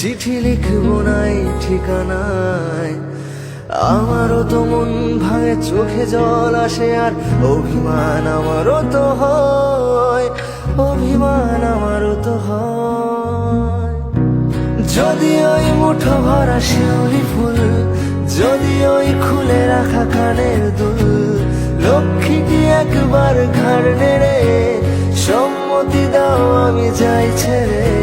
চিঠি লিখব নাই ঠিকানায়। আমারও তো মন ভাঙে, চোখে জল আসে আর অভিমান আমারও তো হয়, অভিমান আমারও তো হয়। যদি ওই মুঠো ভরা শিউলি ফুল, যদি ওই খুলে রাখা কানের দুল লক্ষ্মী কি একবার ঘাড় নেড়ে সম্মতি দাও আমি যাই ছেড়ে।